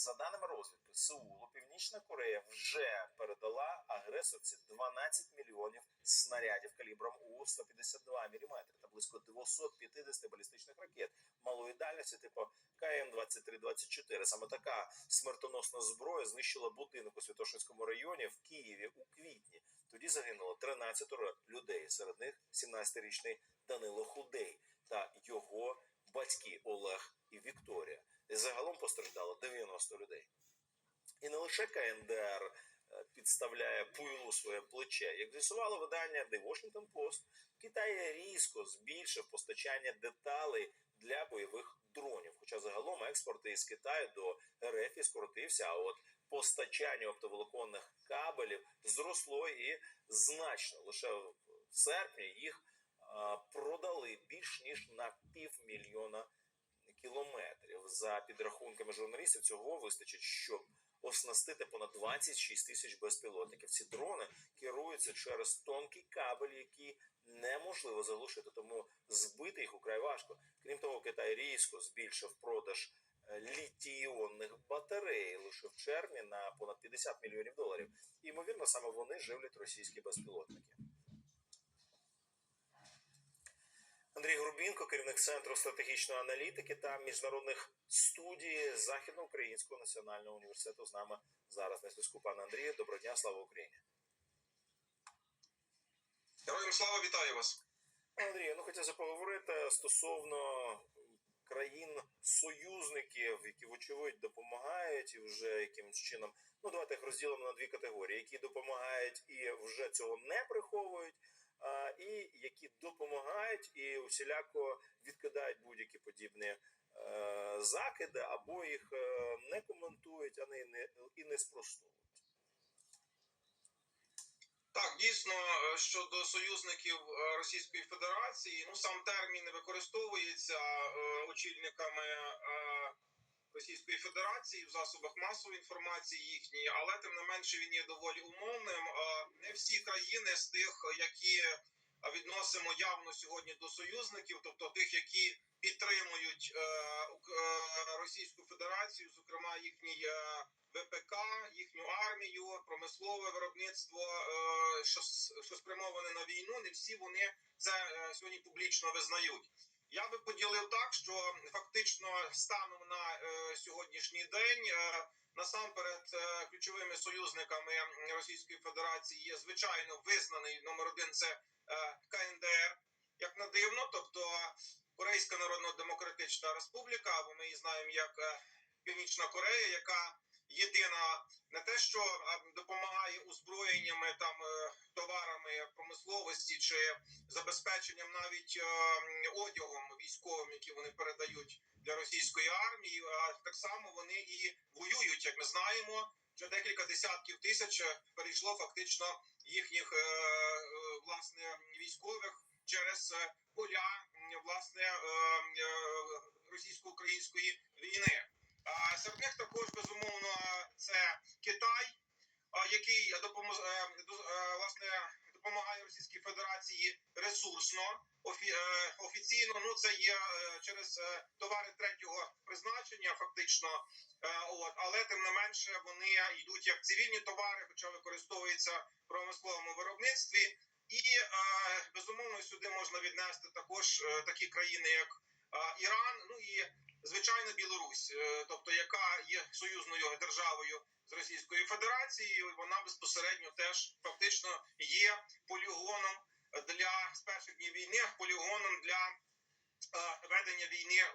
За даними розвідки Сеулу, Північна Корея вже передала агресорці 12 мільйонів снарядів калібром у 152 мм та близько 250 балістичних ракет малої дальності, типу КМ-23-24. Саме така смертоносна зброя знищила будинок у Святошинському районі в Києві у квітні. Тоді загинуло 13 людей. Серед них 17-річний Данило Худей та його батьки Олег і Вікторія. Загалом постраждало 90 людей. І не лише КНДР е, підставляє пуйлу своє плече. Як з'ясувало видання The Washington Post, Китай різко збільшив постачання деталей для бойових дронів. Хоча загалом експорт із Китаю до РФ і скоротився, а от постачання оптоволоконних кабелів зросло і значно. Лише в серпні їх продали більш ніж на півмільйона кілометрів. За підрахунками журналістів, цього вистачить, щоб оснастити понад 26 тисяч безпілотників. Ці дрони керуються через тонкий кабель, який неможливо заглушити, тому збити їх украй важко. Крім того, Китай різко збільшив продаж е, літій-іонних батарей лише в червні на понад 50 мільйонів доларів. І, ймовірно, саме вони живлять російські безпілотники. Андрій Грубінко, керівник центру стратегічної аналітики та міжнародних студій Західноукраїнського національного університету з нами зараз на зв'язку. Пане Андрію, доброго дня, слава Україні. Героям слава вітаю вас. Андрію, ну хотілося поговорити стосовно країн-союзників, які вочевидь допомагають і вже якимось чином. Ну давайте їх розділимо на дві категорії: які допомагають і вже цього не приховують. І які допомагають і усіляко відкидають будь-які подібні е, закиди, або їх е, не коментують, а не, і не спростовують. Так, дійсно, е, щодо союзників Російської Федерації, ну сам термін використовується очільниками Російської Федерації в засобах масової інформації їхньої, але тим не менше він є доволі умовним. Не всі країни з тих, які відносимо явно сьогодні до союзників, тобто тих, які підтримують е, е, Російську Федерацію, зокрема їхній е, ВПК, їхню армію, промислове виробництво, що, спрямоване на війну. Не всі вони це сьогодні публічно визнають. Я би поділив так, що фактично станом на е, сьогоднішній день. Е, Насамперед, е, ключовими союзниками Російської Федерації є звичайно визнаний номер один це е, КНДР, як не дивно, тобто Корейська Народно-Демократична Республіка, або ми її знаємо як е, Північна Корея, яка єдина не те, що допомагає озброєннями там е, товарами промисловості чи забезпеченням навіть е, одягом військовим, які вони передають для російської армії. А так само вони і воюють, як ми знаємо. Вже декілька десятків тисяч перейшло фактично їхніх е, власне військових через поля власне е, е, російсько-української війни. Серед них також безумовно це Китай, який е, е, власне допомагає Російській Федерації ресурсно. Е, офіційно ну це є через товари третього призначення, фактично. От, але тим не менше вони йдуть як цивільні товари, хоча використовуються в промисловому виробництві. І безумовно сюди можна віднести також такі країни, як Іран, ну і звичайно Білорусь, е, тобто яка є союзною державою з Російською Федерацією, вона безпосередньо теж фактично є полігоном для з перших днів війни, полігоном для е, ведення війни е,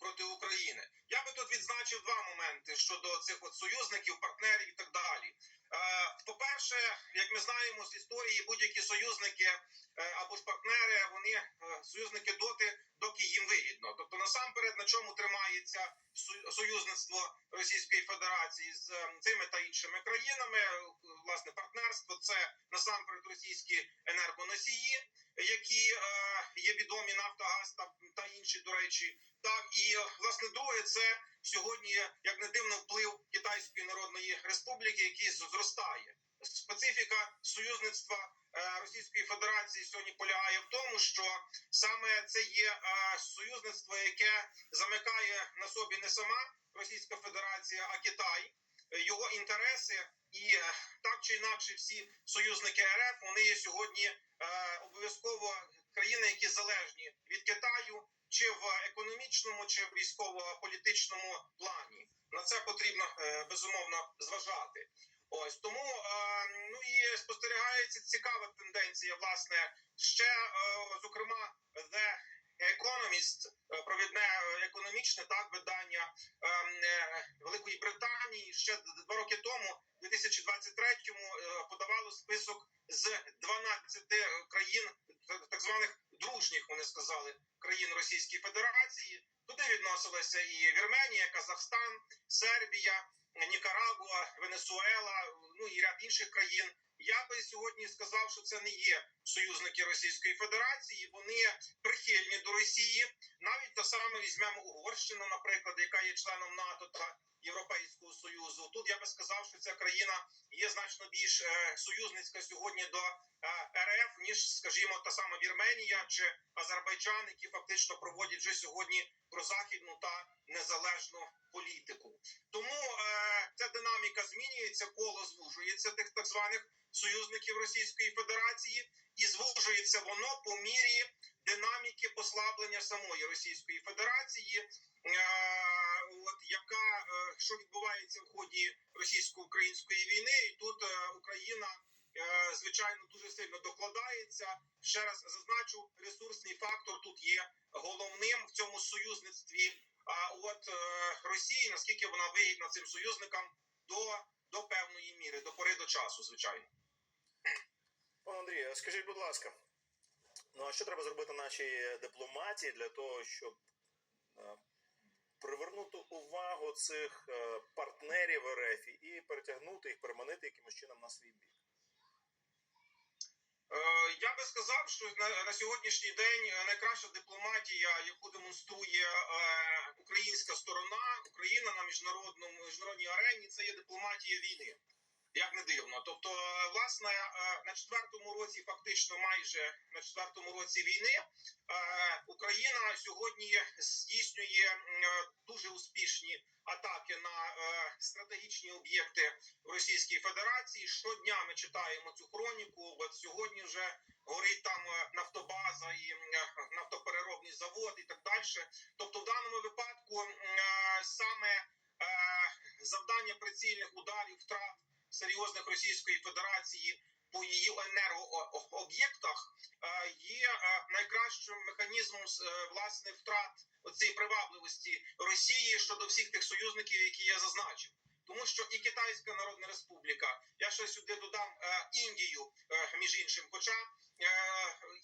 проти України. Я би тут відзначив два моменти щодо цих от союзників, партнерів і так далі. Е, По-перше, як ми знаємо з історії, будь-які союзники е, або ж партнери, вони е, союзники доти, доки їм вигідно. Тобто, насамперед, на чому тримається сою- союзництво Російської Федерації з е, цими та іншими країнами. Власне, партнерство це насамперед російські енергоносії, які є відомі Нафтогаз та інші, до речі. Так і е, власне друге, це сьогодні, як не дивно, вплив Китайської Народної Республіки, який зростає специфіка союзництва е, Російської Федерації сьогодні полягає в тому, що саме це є е, союзництво, яке замикає на собі не сама Російська Федерація, а Китай, його інтереси і так чи інакше всі союзники РФ вони є сьогодні е, обов'язково країни, які залежні від Китаю, чи в економічному, чи в військово-політичному плані. На це потрібно е, безумовно зважати. Ось тому е, ну і спостерігається цікава тенденція. Власне, ще е, зокрема, The Economist, провідне економічне так видання Великої Британії ще два роки тому, у 2023-му, е, подавало список з 12 країн, так- званих дружніх, вони сказали, країн Російської Федерації. Туди відносилися і Вірменія, Казахстан, Сербія, Нікарагуа, Венесуела, ну і ряд інших країн. Я би сьогодні сказав, що це не є союзники Російської Федерації. Вони прихильні до Росії. Навіть та саме візьмемо Угорщину, наприклад, яка є членом НАТО та Європейського союзу. Тут я би сказав, що ця країна є значно більш е, союзницька сьогодні до е, РФ ніж, скажімо, та сама Вірменія чи Азербайджан, які фактично проводять вже сьогодні прозахідну та незалежну політику. Тому е, ця динаміка змінюється, коло звужується тих так званих союзників Російської Федерації, і звужується воно по мірі динаміки послаблення самої Російської Федерації, от яка що відбувається в ході російсько-української війни, і тут е, Україна. е, Звичайно, дуже сильно докладається. Ще раз зазначу, ресурсний фактор тут є головним в цьому союзництві. А от е, Росії, наскільки вона вигідна цим союзникам до, до певної міри, до пори до часу, звичайно. Пане Андрію, скажіть, будь ласка, ну а що треба зробити нашій дипломатії для того, щоб е, привернути увагу цих е, партнерів РФ і перетягнути їх, переманити якимось чином на свій бік? Е, Я би сказав, що на, сьогоднішній день найкраща дипломатія, яку демонструє е, українська сторона, Україна на міжнародному міжнародній арені, це є дипломатія війни. Як не дивно, тобто, е, власне, е, на четвертому році, фактично, майже на четвертому році війни, е, Україна сьогодні здійснює дуже успішні атаки на стратегічні об'єкти в Російській Федерації. Щодня ми читаємо цю хроніку. От сьогодні вже горить там нафтобаза і нафтопереробний завод і так далі. Тобто, в даному випадку саме завдання прицільних ударів втрат серйозних Російської Федерації по її енергооб'єктах е, є е, найкращим механізмом е, власне втрат оцієї привабливості Росії щодо всіх тих союзників, які я зазначив. Тому що і Китайська Народна Республіка, я ще сюди додам Індію, між іншим, хоча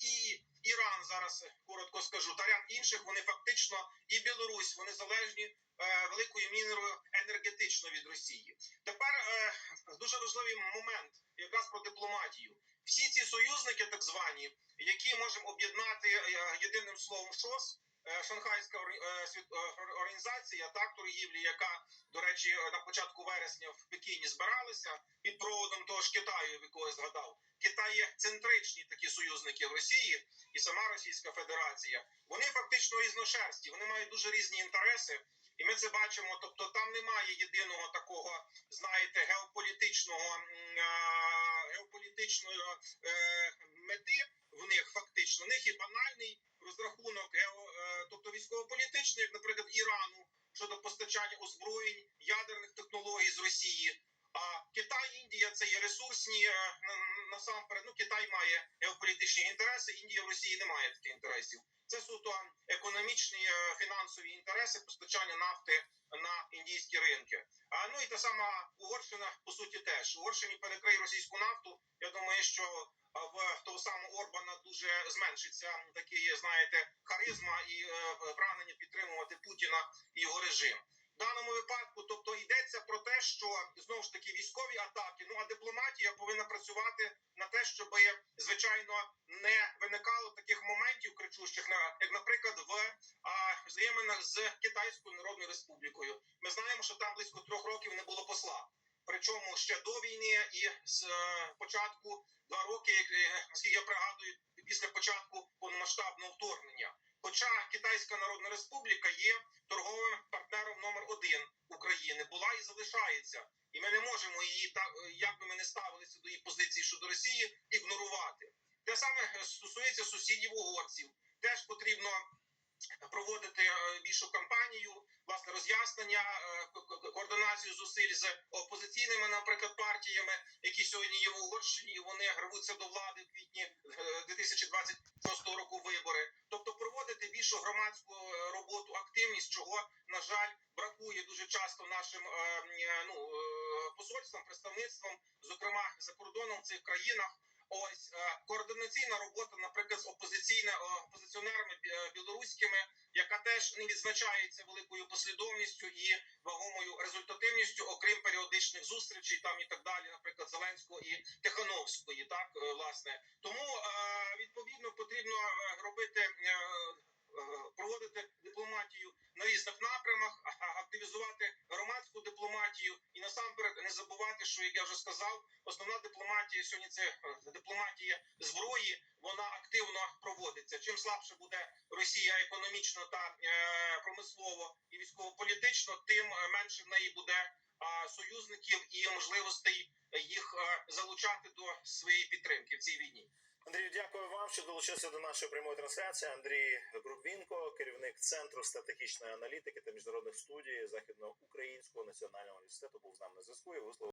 і Іран зараз коротко скажу, та ряд інших вони фактично і Білорусь, вони залежні великою мірою енергетично від Росії. Тепер дуже важливий момент, якраз про дипломатію. Всі ці союзники, так звані, які можемо об'єднати е, єдиним словом ШОС. е, Шанхайська е, організація так торгівлі, яка до речі на початку вересня в Пекіні збиралися під проводом того ж Китаю, якого я згадав. Китай є центричні такі союзники в Росії і сама Російська Федерація. Вони фактично різношерсті, вони мають дуже різні інтереси, і ми це бачимо. Тобто там немає єдиного такого, знаєте, геополітичного геополітичної е, мети в них фактично. В них є банальний розрахунок, е, тобто військово-політичний, як, наприклад, Ірану щодо постачання озброєнь ядерних технологій з Росії. А Китай, Індія це є ресурсні е, на- насамперед. Ну Китай має геополітичні інтереси. Індія в Росії не має таких інтересів. Це суто економічні е, фінансові інтереси постачання нафти на індійські ринки. А ну і та сама Угорщина по суті теж Угорщині перекриє російську нафту. Я думаю, що в того самого Орбана дуже зменшиться такі, знаєте, харизма і е, прагнення підтримувати Путіна і його режим. Даному випадку, тобто йдеться про те, що знову ж таки військові атаки. Ну а дипломатія повинна працювати на те, щоб звичайно не виникало таких моментів кричущих, як, наприклад, в взаєминах з Китайською Народною Республікою. Ми знаємо, що там близько трьох років не було посла. Причому ще до війни і з е, початку два роки, е, наскільки я пригадую, після початку повномасштабного вторгнення. Хоча Китайська Народна Республіка є торговим партнером номер один України, була і залишається, і ми не можемо її так, як би ми не ставилися до її позиції щодо Росії, ігнорувати. Те саме стосується сусідів угорців. Теж потрібно проводити е, більшу кампанію, власне роз'яснення, е, ко- ко- координацію зусиль з опозиційними, наприклад, партіями, які сьогодні є в Угорщині. і Вони рвуться до влади в квітні е, 2026 року вибори. Тобто проводити більшу громадську е, роботу, активність, чого на жаль бракує дуже часто нашим е, е, ну е, посольствам, представництвам, зокрема за кордоном в цих країнах. Ось е, координаційна робота, наприклад, з опозиційне е, опозиціонерами е, білоруськими, яка теж не відзначається великою послідовністю і вагомою результативністю, окрім періодичних зустрічей, там і так далі, наприклад, Зеленського і Тихановської, так власне. Тому відповідно потрібно робити. Е, Проводити дипломатію на різних напрямах, активізувати громадську дипломатію і насамперед не забувати, що як я вже сказав, основна дипломатія сьогодні це е, дипломатія зброї. Вона активно проводиться. Чим слабше буде Росія економічно та е, промислово і військово-політично, тим менше в неї буде союзників і можливостей їх залучати до своєї підтримки в цій війні. Андрію, дякую вам, що долучився до нашої прямої трансляції. Андрій Грубінко, керівник центру стратегічної аналітики та міжнародних студій Західноукраїнського національного університету, був з нами на зв'язку і висловив.